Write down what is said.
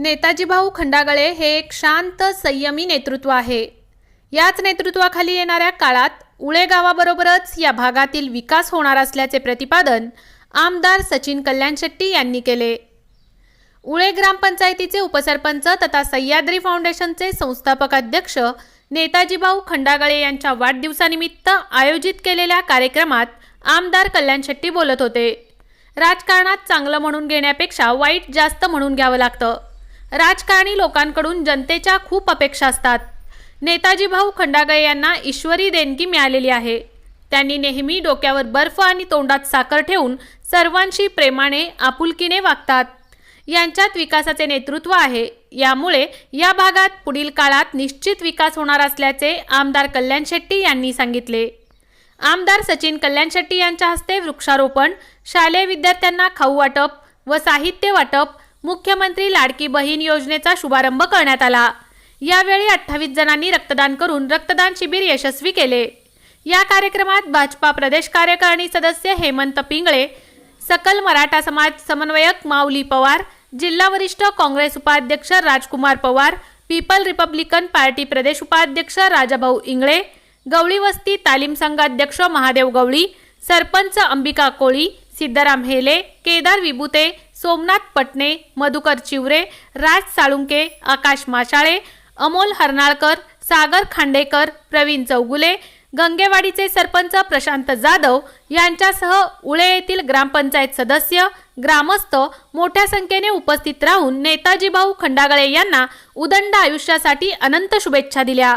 नेताजी भाऊ खंडागळे हे एक शांत संयमी नेतृत्व आहे. याच नेतृत्वाखाली येणाऱ्या काळात उळे गावाबरोबरच या भागातील विकास होणार असल्याचे प्रतिपादन आमदार सचिन कल्याण शेट्टी यांनी केले. उळे ग्रामपंचायतीचे उपसरपंच तथा सह्याद्री फाउंडेशनचे संस्थापक अध्यक्ष नेताजीभाऊ खंडागळे यांच्या वाढदिवसानिमित्त आयोजित केलेल्या कार्यक्रमात आमदार कल्याण शेट्टी बोलत होते. राजकारणात चांगलं म्हणून घेण्यापेक्षा वाईट जास्त म्हणून घ्यावं लागतं. राजकारणी लोकांकडून जनतेच्या खूप अपेक्षा असतात. नेताजी भाऊ खंडागळे यांना ईश्वरी देणगी मिळालेली आहे. त्यांनी नेहमी डोक्यावर बर्फ आणि तोंडात साखर ठेवून सर्वांशी प्रेमाने आपुलकीने वागतात. यांच्यात विकासाचे नेतृत्व आहे. यामुळे या भागात पुढील काळात निश्चित विकास होणार असल्याचे आमदार कल्याण शेट्टी यांनी सांगितले. आमदार सचिन कल्याण शेट्टी यांच्या हस्ते वृक्षारोपण शालेय विद्यार्थ्यांना खाऊ वाटप व साहित्य वाटप मुख्यमंत्री लाडकी बहीण योजनेचा शुभारंभ करण्यात आला. यावेळी अठ्ठावीस जणांनी रक्तदान करून रक्तदान शिबिर यशस्वी केले. या कार्यक्रमात भाजपा प्रदेश कार्यकारिणी सदस्य हेमंत पिंगळे सकल मराठा समाज समन्वयक माऊली पवार जिल्हा वरिष्ठ काँग्रेस उपाध्यक्ष Rajkumar Pawar People Republican Party प्रदेश उपाध्यक्ष राजाभाऊ इंगळे गवळी वस्ती तालीम संघाध्यक्ष महादेव गवळी सरपंच अंबिका कोळी सिद्धाराम हेले केदार विभुते सोमनाथ पटणे मधुकर चिवरे राज साळुंके आकाश माशाळे अमोल हरनाळकर सागर खांडेकर प्रवीण चौगुले गंगेवाडीचे सरपंच प्रशांत जाधव यांच्यासह उळे येथील ग्रामपंचायत सदस्य ग्रामस्थ मोठ्या संख्येने उपस्थित राहून नेताजी भाऊ खंडागळे यांना उदंड आयुष्यासाठी अनंत शुभेच्छा दिल्या.